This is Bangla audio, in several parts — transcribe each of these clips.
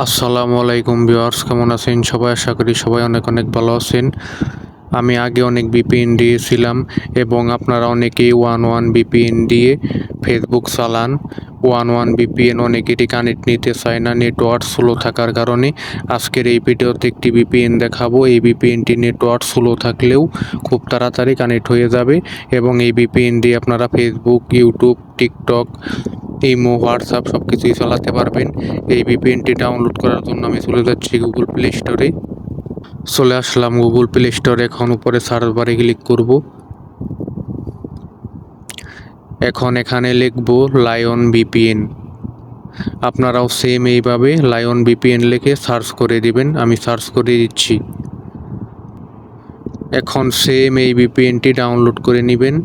আসসালামু আলাইকুম ভিউয়ার্স, কেমন আছেন সবাই? আশা করি সবাই অনেক অনেক ভালো আছেন। আমি আগে অনেক বিপিএন দিয়েছিলাম এবং আপনারা অনেকেই ওয়ান ওয়ান বিপিএন দিয়ে ফেসবুক চালান। ওয়ান ওয়ান বিপিএন অনেকেরই কানেক্ট নিতে চায় না, নেটওয়ার্ক স্লো থাকার কারণে। আজকের এই ভিডিওতে একটি বিপিএন দেখাবো। এই বিপিএনটি নেটওয়ার্ক স্লো থাকলেও খুব তাড়াতাড়ি কানেক্ট হয়ে যাবে এবং এই বিপিএন দিয়ে আপনারা Facebook, YouTube, TikTok imo WhatsApp সব কিছুই চালাতে পারবেন। এই ভিপিএনটি ডাউনলোড করার জন্য আমি চলে যাচ্ছি গুগল প্লে স্টোরে চলে আসলাম গুগল প্লে স্টোরে এখন উপরে সার্চ বারে ক্লিক করব। এখন এখানে লিখব লায়ন ভিপিএন আপনারাও সেম এইভাবে লায়ন ভিপিএন লিখে সার্চ করে দিবেন। আমি সার্চ করে দিচ্ছি। এখন সেম এই ভিপিএনটি ডাউনলোড করে নেবেন।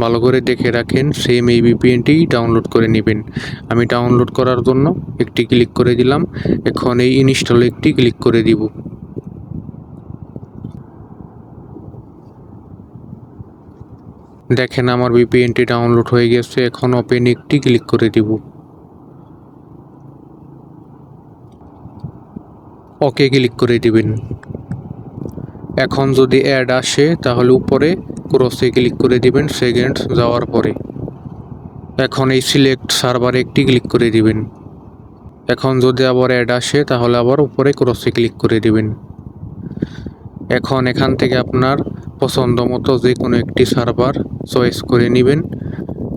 ভালো করে দেখে রাখেন সেম এই ভিপিএনটি ডাউনলোড করে নেবেন। আমি ডাউনলোড করার জন্য একটি ক্লিক করে দিলাম। এখন এই ইনস্টলে একটি ক্লিক করে দিব। দেখেন আমার ভিপিএনটি ডাউনলোড হয়ে গেছে। এখন ওপেন একটি ক্লিক করে দিব। ওকে ক্লিক করে দিবেন। এখন যদি অ্যাড আসে, তাহলে উপরে ক্রসে ক্লিক করে দিবেন সেকেন্ড যাওয়ার পরে। এখন এই সিলেক্ট সার্ভারে একটি ক্লিক করে দিবেন। এখন যদি আবার অ্যাড আসে, তাহলে আবার উপরে ক্রসে ক্লিক করে দিবেন। এখন এখান থেকে আপনার পছন্দ মতো যে কোনো একটি সার্ভার চয়েস করে নেবেন।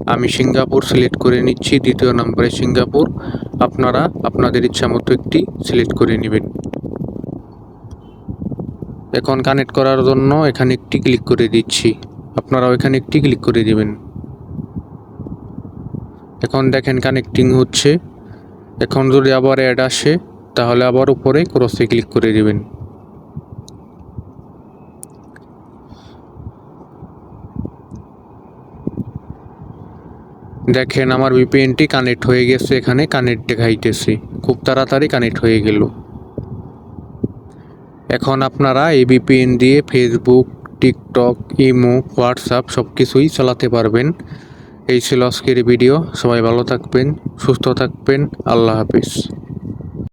আমি সিঙ্গাপুর সিলেক্ট করে নিচ্ছি, দ্বিতীয় নম্বরে সিঙ্গাপুর। আপনারা আপনাদের ইচ্ছা মতো একটি সিলেক্ট করে নেবেন। এখন কানেক্ট করার জন্য এখানে একটি ক্লিক করে দিচ্ছি। আপনারাও এখানে একটি ক্লিক করে দিবেন। এখন দেখেন কানেক্টিং হচ্ছে। এখন যদি আবার অ্যাড আসে, তাহলে আবার উপরে ক্রসে ক্লিক করে দিবেন। দেখেন আমার ভিপিএনটি কানেক্ট হয়ে গেছে, এখানে কানেক্ট দেখাইতেছে। খুব তাড়াতাড়ি কানেক্ট হয়ে গেল। এখন আপনারা এই বিপিএন দিয়ে ফেসবুক টিকটক ইমো হোয়াটসঅ্যাপ সব কিছুই চালাতে পারবেন। এই ছিল আজকের ভিডিও। সবাই ভালো থাকবেন, সুস্থ থাকবেন। আল্লাহ হাফিজ।